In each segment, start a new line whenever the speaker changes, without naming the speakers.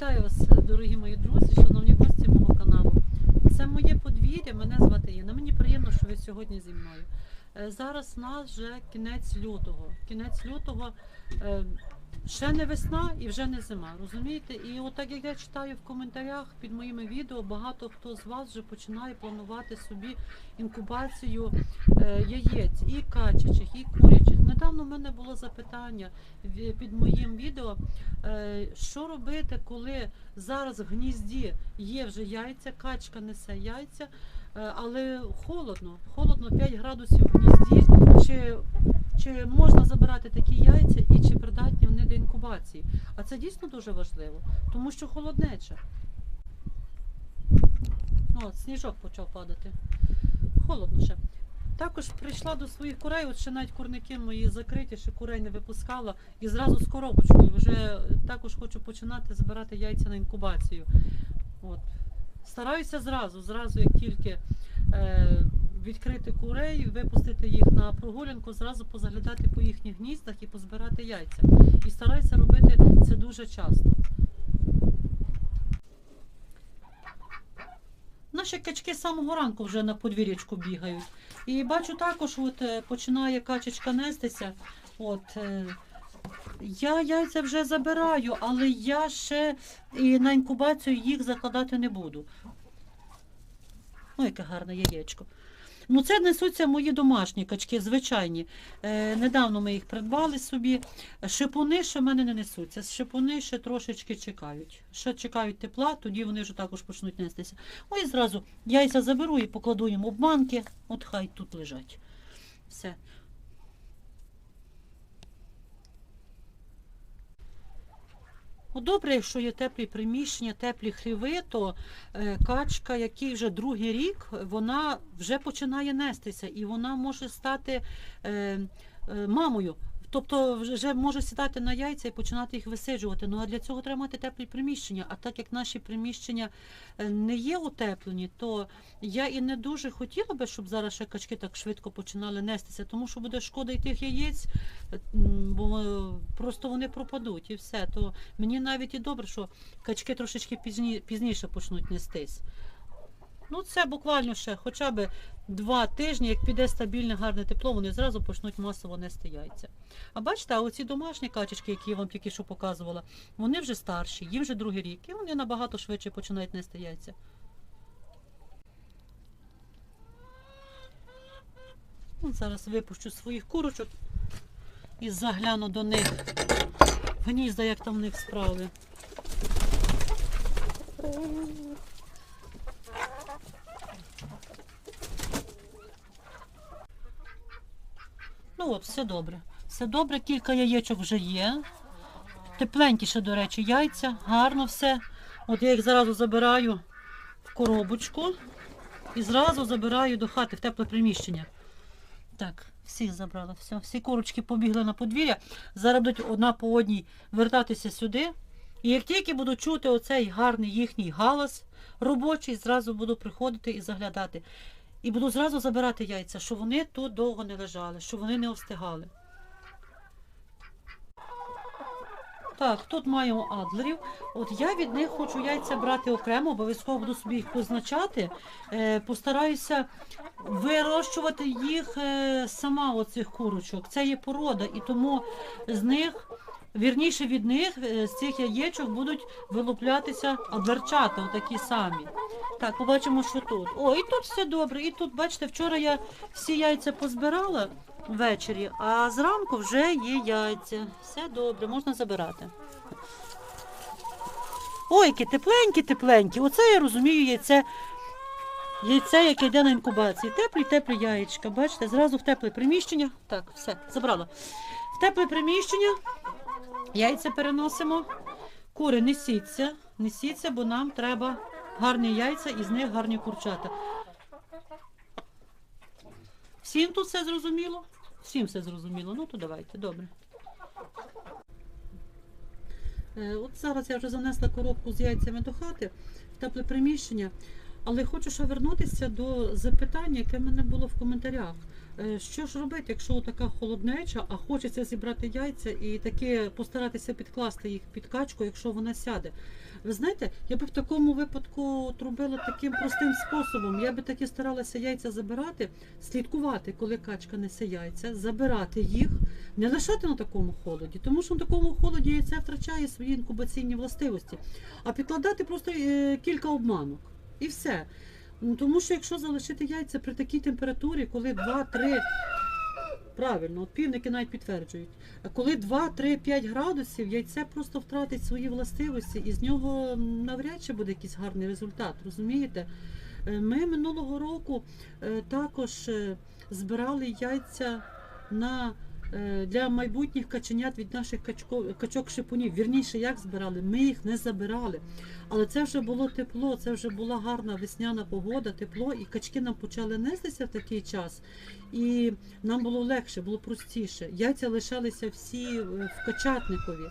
Вітаю вас, дорогі мої друзі, шановні гості мого каналу. Це моє подвір'я, мене звати Інна. Мені приємно, що ви сьогодні зі мною. Е, Зараз у нас вже кінець лютого. Кінець лютого е, ще не весна і вже не зима. Розумієте? І от так як я читаю в коментарях під моїми відео, багато хто з вас вже починає планувати собі інкубацію е, яєць і качачих, і курячих. Недавно в мене було запитання під моїм відео. Е, Що робити, коли зараз в гнізді є вже яйця, качка несе яйця, е, але холодно, холодно 5 градусів в гнізді. Чи, чи можна забирати такі яйця і чи придатні вони до інкубації? А це дійсно дуже важливо, тому що холоднеча. О, сніжок почав падати. Холодно ще. Також прийшла до своїх курей, от ще навіть курники мої закриті, ще курей не випускала. І зразу з коробочкою вже також хочу починати збирати яйця на інкубацію. От. Стараюся зразу, зразу, як тільки е, відкрити курей, випустити їх на прогулянку, зразу позаглядати по їхніх гніздах і позбирати яйця. І стараюся робити це дуже часто. Наші качки з самого ранку вже на подвір'ячку бігають. І бачу також, от е, починає качечка нестися. От, е, я яйця вже забираю, але я ще і на інкубацію їх закладати не буду. Ой, яке гарне яєчко. Ну, це несуться мої домашні качки, звичайні. Е, недавно ми їх придбали собі. Шипуни ще в мене не несуться. Шипуни ще трошечки чекають. Ще чекають тепла, тоді вони вже також почнуть нестися. Ой, зразу яйця заберу і покладу їм обманки. От хай тут лежать. Все. Добре, якщо є теплі приміщення, теплі хліви, то е, качка, який вже другий рік, вона вже починає нестися і вона може стати е, е, мамою. Тобто вже- може сідати на яйця і починати їх висиджувати. Ну а для цього треба мати теплі приміщення. А так як наші приміщення е, не є утеплені, то я і не дуже хотіла би, щоб зараз ще качки так швидко починали нестися, тому що буде шкода і тих яєць, е, бо е, просто вони пропадуть і все. То мені навіть і добре, що качки трошечки пізні, пізніше почнуть нестись. Ну, це буквально ще хоча б два тижні, як піде стабільне гарне тепло, вони зразу почнуть масово нести яйця. А бачите, а оці домашні качечки, які я вам тільки що показувала, вони вже старші, їм вже другий рік, і вони набагато швидше починають нести яйця. Зараз випущу своїх курочок і загляну до них гнізда, як там в них справи. Ну от, все добре. Все добре, кілька яєчок вже є. Тепленькі ще, до речі, яйця, гарно все. От я їх зразу забираю в коробочку і зразу забираю до хати в тепле приміщення. Так, всіх забрала, все. Всі курочки побігли на подвір'я. Зараз будуть одна по одній вертатися сюди. І як тільки буду чути оцей гарний їхній галас робочий, зразу буду приходити і заглядати. І буду зразу забирати яйця, щоб вони тут довго не лежали, щоб вони не остигали. Так, тут маємо адлерів. От я від них хочу яйця брати окремо, обов'язково буду собі їх позначати. Е, постараюся вирощувати їх е, сама оцих курочок. Це є порода, і тому з них, вірніше від них, е, з цих яєчок будуть вилуплятися адлерчата, отакі самі. Так, побачимо, що тут. О, і тут все добре. І тут, бачите, вчора я всі яйця позбирала ввечері, а зранку вже є яйця. Все добре, можна забирати. Ой, які тепленькі, тепленькі. Оце я розумію яйце. Яйце, яке йде на інкубації. Теплі, теплі яєчка. Бачите, зразу в тепле приміщення. Так, все, забрала. В тепле приміщення яйця переносимо. Кури, несіться, несіться, бо нам треба гарні яйця і з них гарні курчата. Всім тут все зрозуміло? Всім все зрозуміло. Ну то давайте, добре. Е, От зараз я вже занесла коробку з яйцями до хати в тепле приміщення. Але хочу ще вернутися до запитання, яке в мене було в коментарях. Е, Що ж робити, якщо така холоднеча, а хочеться зібрати яйця і таки постаратися підкласти їх під качку, якщо вона сяде. Ви знаєте, я би в такому випадку трубила таким простим способом. Я би таки старалася яйця забирати, слідкувати, коли качка несе яйця, забирати їх, не лишати на такому холоді, тому що на такому холоді яйце втрачає свої інкубаційні властивості, а підкладати просто е, кілька обманок. І все. Ну, Тому що якщо залишити яйця при такій температурі, коли 2-3, правильно, от півники навіть підтверджують, коли 2-3-5 градусів, яйце просто втратить свої властивості і з нього навряд чи буде якийсь гарний результат, розумієте? Е, Ми минулого року е, також е, збирали яйця на, для майбутніх каченят від наших качко- качок-шипунів. Вірніше, як збирали? Ми їх не забирали. Але це вже було тепло, це вже була гарна весняна погода, тепло, і качки нам почали нестися в такий час. І нам було легше, було простіше. Яйця лишалися всі е, в качатникові.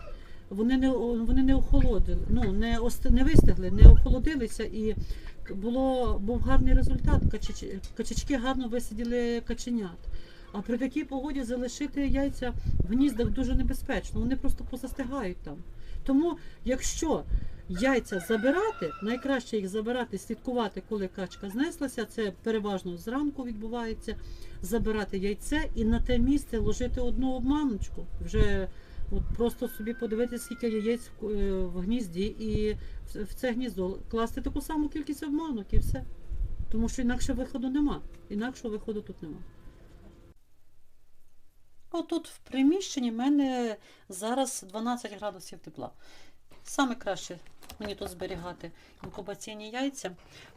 Вони не вони не охолодили, ну не ост- не вистигли, не охолодилися і було був гарний результат. Качач- Качачки гарно висиділи каченят. А при такій погоді залишити яйця в гніздах дуже небезпечно. Вони просто позастигають там. Тому, якщо яйця забирати, найкраще їх забирати, слідкувати, коли качка знеслася. Це переважно зранку відбувається. Забирати яйце і на те місце ложити одну обманочку. Вже от просто собі подивитися, скільки яєць в- е, гнізді, і в- в це гніздо класти таку саму кількість обманок і все. Тому що інакше виходу нема. Інакшого виходу тут нема. Отут в приміщенні в мене зараз 12 градусів тепла. Саме краще мені тут зберігати інкубаційні яйця.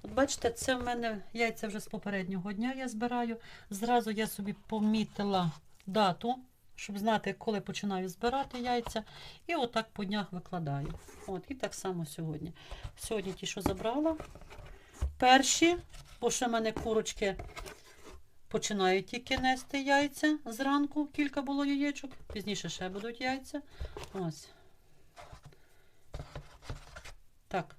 От бачите, це в мене яйця вже з попереднього дня я збираю. Зразу я собі помітила дату, щоб знати, коли починаю збирати яйця. І отак по днях викладаю. От, і так само сьогодні. Сьогодні ті, що забрала. Перші, бо ще в мене курочки починають тільки нести яйця зранку, кілька було яєчок, пізніше ще будуть яйця. Ось. Так.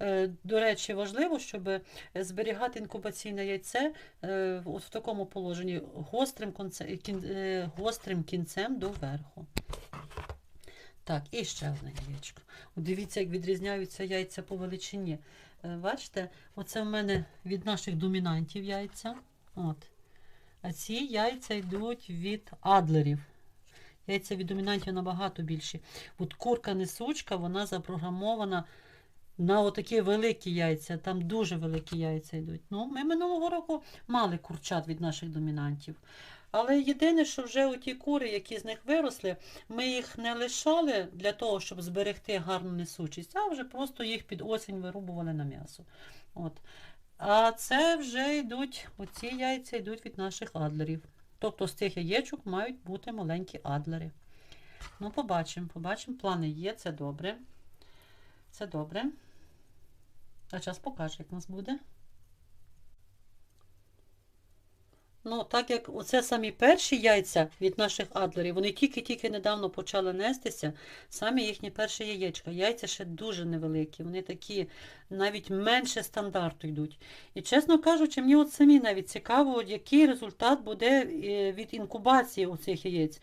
Е, До речі, важливо, щоб зберігати інкубаційне яйце е, в такому положенні гострим, е, гострим кінцем доверху. Так, і ще одне яєчко. Дивіться, як відрізняються яйця по величині. Бачите, оце в мене від наших домінантів яйця. От. А ці яйця йдуть від адлерів. Яйця від домінантів набагато більші. От курка-несучка, вона запрограмована на отакі великі яйця. Там дуже великі яйця йдуть. Ну, ми минулого року мали курчат від наших домінантів. Але єдине, що вже оті кури, які з них виросли, ми їх не лишали для того, щоб зберегти гарну несучість, а вже просто їх під осінь вирубували на м'ясо. От. А це вже йдуть, оці яйця йдуть від наших адлерів. Тобто з цих яєчок мають бути маленькі адлери. Ну, побачимо, побачимо. Плани є, це добре. Це добре. А час покаже, як у нас буде. Ну, так як оце самі перші яйця від наших адлерів, вони тільки-тільки недавно почали нестися, самі їхні перші яєчка. Яйця ще дуже невеликі, вони такі навіть менше стандарту йдуть. І чесно кажучи, мені от самі навіть цікаво, який результат буде е, від інкубації оцих яєць.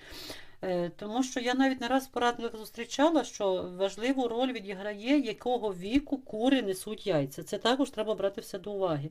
Е, Тому що я навіть не раз в порадниках зустрічала, що важливу роль відіграє, якого віку кури несуть яйця. Це також треба брати все до уваги.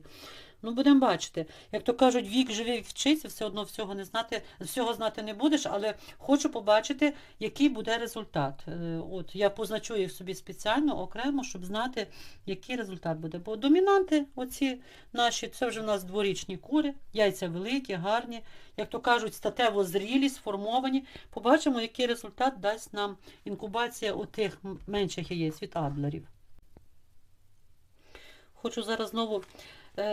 Ну, будемо бачити. Як то кажуть, вік вік вчиться, все одно всього не знати, всього знати не будеш, але хочу побачити, який буде результат. Е, От я позначу їх собі спеціально, окремо, щоб знати, який результат буде. Бо домінанти, оці наші, це вже в нас дворічні кури, яйця великі, гарні, як то кажуть, статево зрілі, сформовані. Побачимо, який результат дасть нам інкубація отих м- менших яєць від адлерів. Хочу зараз знову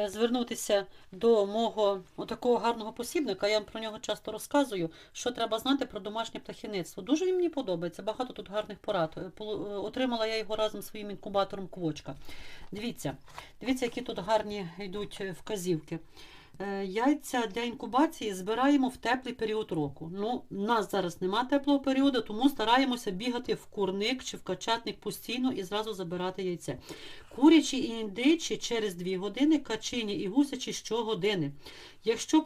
звернутися до мого такого гарного посібника. Я вам про нього часто розказую, що треба знати про домашнє птахівництво. Дуже він мені подобається, багато тут гарних порад. Е, е, Отримала я його разом своїм інкубатором Квочка. Дивіться, дивіться, які тут гарні йдуть е, вказівки. Е, яйця для інкубації збираємо в теплий період року. Ну, у нас зараз нема теплого періоду, тому стараємося бігати в курник чи в качатник постійно і зразу забирати яйце. Курячі і індичі через 2 години, качині і гусячі щогодини. Якщо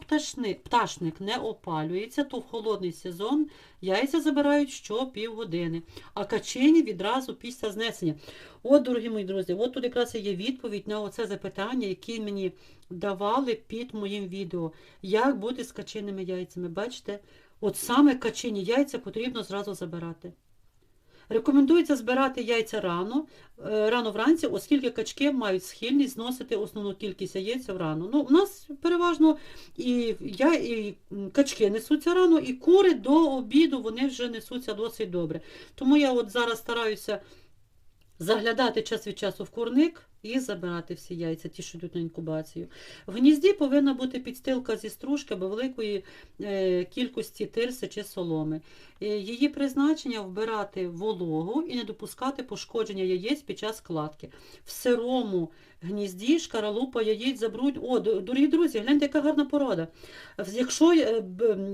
пташник, не опалюється, то в холодний сезон яйця забирають що півгодини, а качині відразу після знесення. От, дорогі мої друзі, от тут якраз є відповідь на оце запитання, яке мені давали під моїм відео. Як бути з качиними яйцями? Бачите? От саме качині яйця потрібно зразу забирати. Рекомендується збирати яйця рано, е, рано вранці, оскільки качки мають схильність зносити основну кількість яєць рано. Ну, у нас переважно і, я, і качки несуться рано, і кури до обіду вони вже несуться досить добре. Тому я от зараз стараюся заглядати час від часу в курник і забирати всі яйця, ті, що йдуть на інкубацію. В гнізді повинна бути підстилка зі стружки або великої е, кількості тирси чи соломи. Е, Її призначення вбирати вологу і не допускати пошкодження яєць під час кладки. В сирому гнізді шкаралупа яєць забрудь. О, дорогі друзі, гляньте, яка гарна порода. Якщо, е,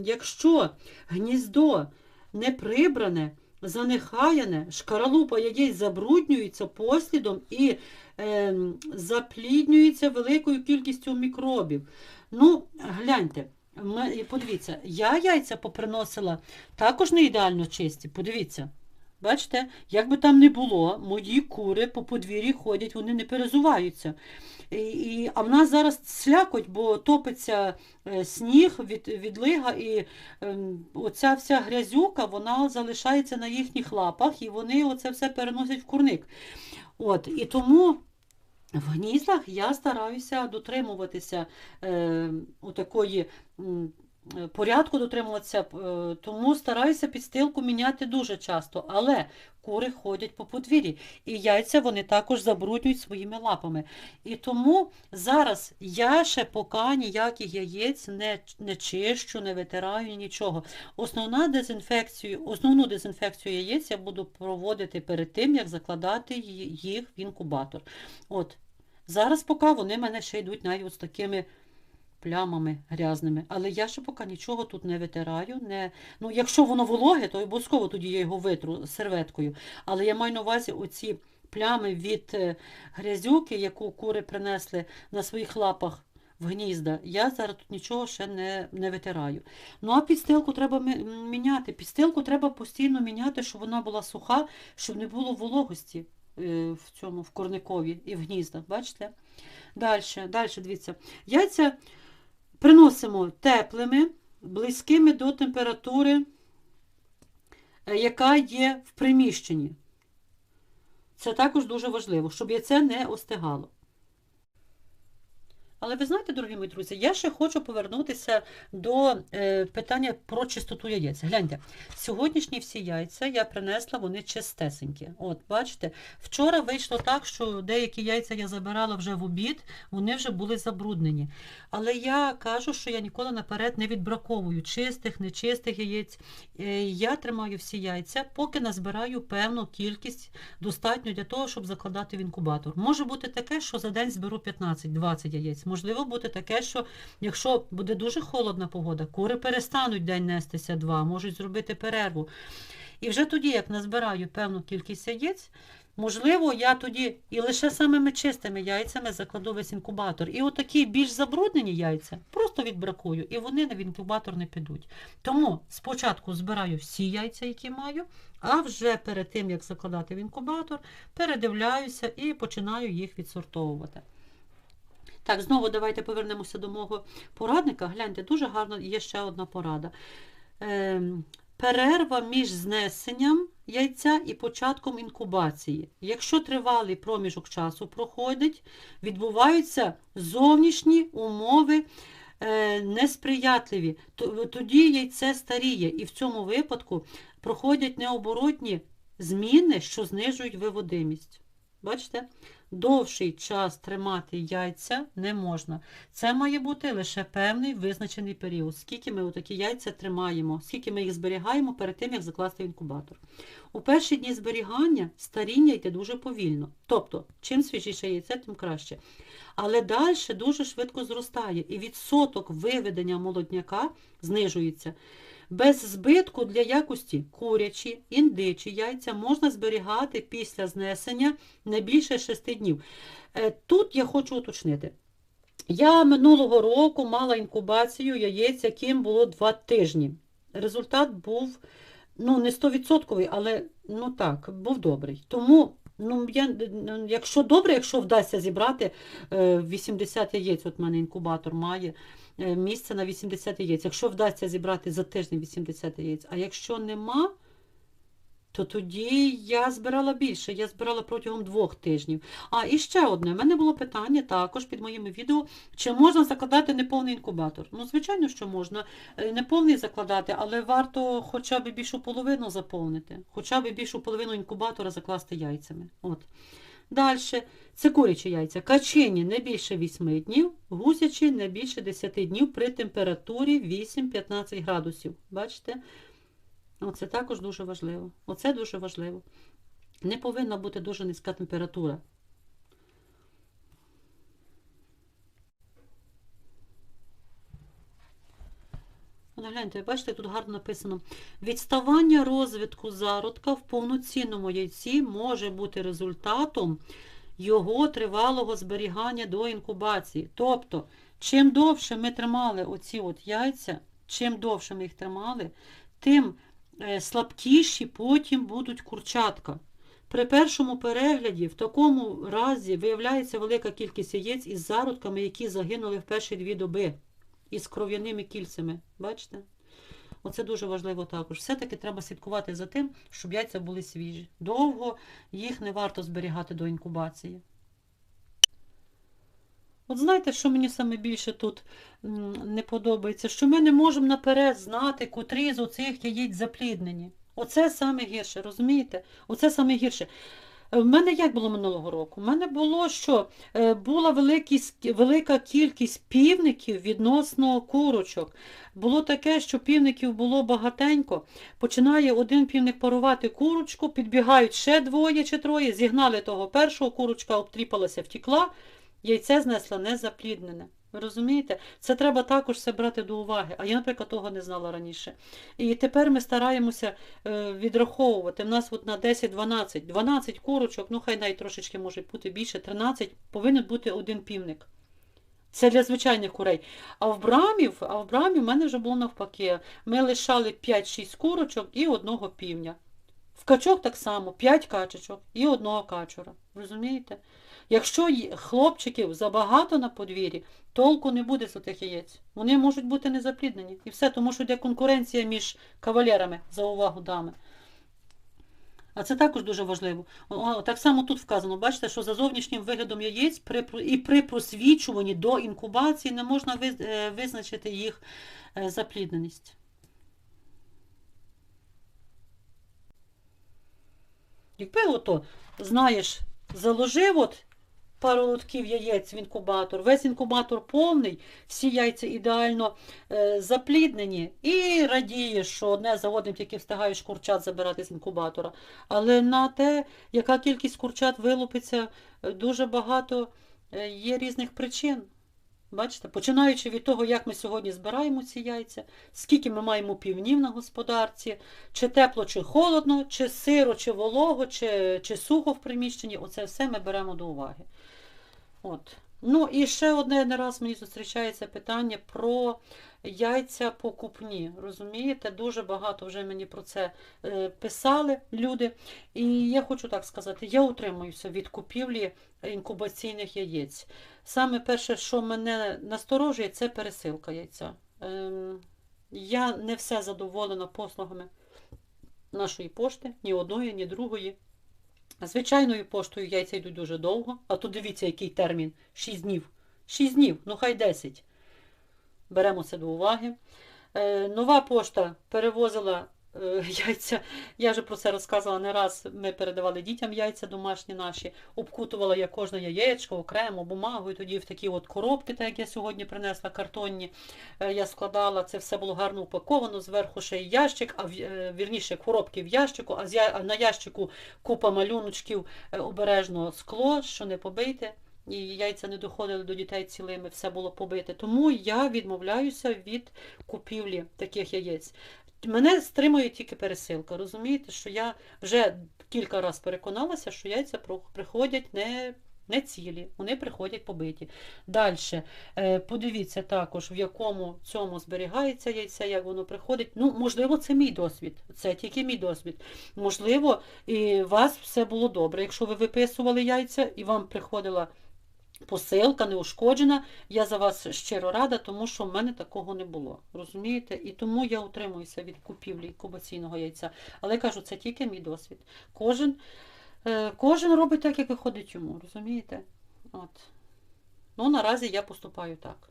якщо гніздо не прибране, занехаяне, шкаралупа яєць забруднюється послідом і е, запліднюється великою кількістю мікробів. Ну, гляньте, ми- подивіться, я яйця поприносила також не ідеально чисті. Подивіться. Бачите, як би там не було, мої кури по подвір'ї ходять, вони не перезуваються. І, і, а в нас зараз слякоть, бо топиться е, сніг від, відлига, і ем, оця вся грязюка вона залишається на їхніх лапах, і вони оце все переносять в курник. От, і тому в гніздах я стараюся дотримуватися е, такої е, порядку дотримуватися, е, тому стараюся підстилку міняти дуже часто. Але кури ходять по подвір'ї, і яйця вони також забруднюють своїми лапами. І тому зараз я ще поки ніяких яєць не, не чищу, не витираю, нічого. Основна дезінфекцію, основну дезінфекцію яєць я буду проводити перед тим, як закладати їх в інкубатор. От. Зараз поки вони мене ще йдуть навіть з такими плямами грязними. Але я ще поки нічого тут не витираю. Не... Ну, якщо воно вологе, то обов'язково тоді я його витру серветкою. Але я маю на увазі оці плями від е, грязюки, яку кури принесли на своїх лапах в гнізда. Я зараз тут нічого ще не, не витираю. Ну а підстилку треба міняти. Підстилку треба постійно міняти, щоб вона була суха, щоб не було вологості е, в цьому в корникові і в гніздах. Бачите? Далі, далі, дивіться. Яйця приносимо теплими, близькими до температури, е, яка є в приміщенні. Це також дуже важливо, щоб яйце не остигало. Але ви знаєте, дорогі мої друзі, я ще хочу повернутися до е, питання про чистоту яєць. Гляньте, сьогоднішні всі яйця я принесла, вони чистесенькі. От, бачите, вчора вийшло так, що деякі яйця я забирала вже в обід, вони вже були забруднені. Але я кажу, що я ніколи наперед не відбраковую чистих, нечистих яєць. Е, я тримаю всі яйця, поки назбираю певну кількість достатньо для того, щоб закладати в інкубатор. Може бути таке, що за день зберу 15-20 яєць. Можливо бути таке, що якщо буде дуже холодна погода, кури перестануть день нестися два, можуть зробити перерву. І вже тоді, як назбираю певну кількість яєць, можливо, я тоді і лише самими чистими яйцями закладу весь інкубатор. І отакі більш забруднені яйця просто відбракую, і вони в інкубатор не підуть. Тому спочатку збираю всі яйця, які маю, а вже перед тим, як закладати в інкубатор, передивляюся і починаю їх відсортовувати. Так, знову давайте повернемося до мого порадника. Гляньте, дуже гарно є ще одна порада. Ем, перерва між знесенням яйця і початком інкубації. Якщо тривалий проміжок часу проходить, відбуваються зовнішні умови е, несприятливі. Тоді яйце старіє, і в цьому випадку проходять необоротні зміни, що знижують виводимість. Бачите? Довший час тримати яйця не можна. Це має бути лише певний визначений період. Скільки ми такі яйця тримаємо, скільки ми їх зберігаємо перед тим, як закласти інкубатор. У перші дні зберігання старіння йде дуже повільно. Тобто, чим свіжіше яйце, тим краще. Але далі дуже швидко зростає, і відсоток виведення молодняка знижується. Без збитку для якості курячі, індичі яйця можна зберігати після знесення не більше 6 днів. Е, Тут я хочу уточнити. Я минулого року мала інкубацію яєць, яким було 2 тижні. Результат був ну, не 100%, але ну так, був добрий. Тому, ну, я, ну, якщо добре, якщо вдасться зібрати е, 80 яєць, от в мене інкубатор має е, місце на 80 яєць. Якщо вдасться зібрати за тиждень 80 яєць, а якщо нема, то тоді я збирала більше. Я збирала протягом двох тижнів. А і ще одне. У мене було питання також під моїми відео, чи можна закладати неповний інкубатор. Ну, звичайно, що можна е, неповний закладати, але варто хоча б більшу половину заповнити, хоча б більшу половину інкубатора закласти яйцями. От. Далі. Це курячі яйця. Качині не більше 8 днів, гусячі не більше 10 днів при температурі 8-15 градусів. Бачите? Оце також дуже важливо. Оце дуже важливо. Не повинна бути дуже низька температура. Гляньте, бачите, тут гарно написано. Відставання розвитку зародка в повноцінному яйці може бути результатом його тривалого зберігання до інкубації. Тобто, чим довше ми тримали оці от яйця, чим довше ми їх тримали, тим слабкіші потім будуть курчатка. При першому перегляді в такому разі виявляється велика кількість яєць із зародками, які загинули в перші дві доби, із кров'яними кільцями. Бачите? Оце дуже важливо також. Все-таки треба слідкувати за тим, щоб яйця були свіжі. Довго їх не варто зберігати до інкубації. От знаєте, що мені саме більше тут не подобається? Що ми не можемо наперед знати, котрі з оцих яєць запліднені. Оце саме гірше, розумієте? Оце саме гірше. Е, В мене як було минулого року? У мене було, що е, була велика кількість півників відносно курочок. Було таке, що півників було багатенько. Починає один півник парувати курочку, підбігають ще двоє чи троє, зігнали того першого, курочка обтріпалася, втікла, яйце знесла незапліднене. Ви розумієте? Це треба також все брати до уваги. А я, наприклад, того не знала раніше. І тепер ми стараємося е, відраховувати. У нас от на 10-12, 12 курочок, ну хай навіть трошечки може бути більше, 13, повинен бути один півник. Це для звичайних курей. А в брамів, а в брамі в мене вже було навпаки. Ми лишали 5-6 курочок і одного півня. В качок так само 5 качечок і одного качура. Розумієте? Якщо хлопчиків забагато на подвір'ї, толку не буде з тих яєць. Вони можуть бути незапліднені. І все, тому що йде конкуренція між кавалерами за увагу дами. А це також дуже важливо. Так само тут вказано, бачите, що за зовнішнім виглядом яєць і при просвічуванні до інкубації не можна е, визначити їх е, заплідненість. Якби ото, знаєш, заложив от пару лотків яєць в інкубатор, весь інкубатор повний, всі яйця ідеально е, запліднені, і радієш, що одне за одним тільки встигаєш курчат забирати з інкубатора. Але на те, яка кількість курчат вилупиться, е, дуже багато е, є різних причин. Бачите, починаючи від того, як ми сьогодні збираємо ці яйця, скільки ми маємо півнів на господарці, чи тепло, чи холодно, чи сиро, чи волого, чи, чи сухо в приміщенні, оце все ми беремо до уваги. От. Ну і ще одне не раз мені зустрічається питання про яйця покупні. Розумієте, дуже багато вже мені про це е, писали люди. І я хочу так сказати, я утримуюся від купівлі інкубаційних яєць. Саме перше, що мене насторожує, це пересилка яйця. Ем, я не все задоволена послугами нашої пошти, ні одної, ні другої. Звичайною поштою яйця йдуть дуже довго, а тут дивіться, який термін 6 днів. 6 днів, ну хай 10. Беремо це до уваги. Е, нова пошта перевозила яйця. Я вже про це розказувала не раз. Ми передавали дітям яйця домашні наші. Обкутувала я кожне яєчко окремо бумагою, тоді в такі от коробки, так як я сьогодні принесла картонні. е, Я складала, це все було гарно упаковано, зверху ще й ящик, а е, вірніше коробки в ящику, а на ящику купа малюночків, е, обережно скло, що не побийте. І яйця не доходили до дітей цілими, все було побите. Тому я відмовляюся від купівлі таких яєць. Мене стримує тільки пересилка. Розумієте, що я вже кілька разів переконалася, що яйця приходять не, не цілі, вони приходять побиті. Далі, подивіться також, в якому цьому зберігається яйце, як воно приходить. Ну, можливо, це мій досвід. Це тільки мій досвід. Можливо, і у вас все було добре. Якщо ви виписували яйця і вам приходила посилка неушкоджена, я за вас щиро рада, тому що в мене такого не було. Розумієте? І тому я утримуюся від купівлі кубаційного яйця. Але кажу, це тільки мій досвід. Кожен, е, кожен робить так, як виходить йому, розумієте? От. Ну, наразі я поступаю так.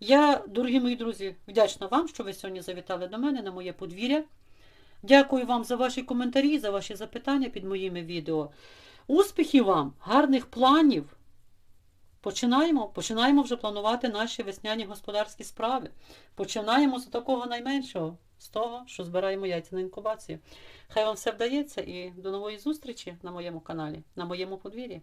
Я, дорогі мої друзі, вдячна вам, що ви сьогодні завітали до мене на моє подвір'я. Дякую вам за ваші коментарі, за ваші запитання під моїми відео. Успіхів вам, гарних планів. Починаємо, починаємо вже планувати наші весняні господарські справи. Починаємо з такого найменшого, з того, що збираємо яйця на інкубацію. Хай вам все вдається і до нової зустрічі на моєму каналі, на моєму подвір'ї.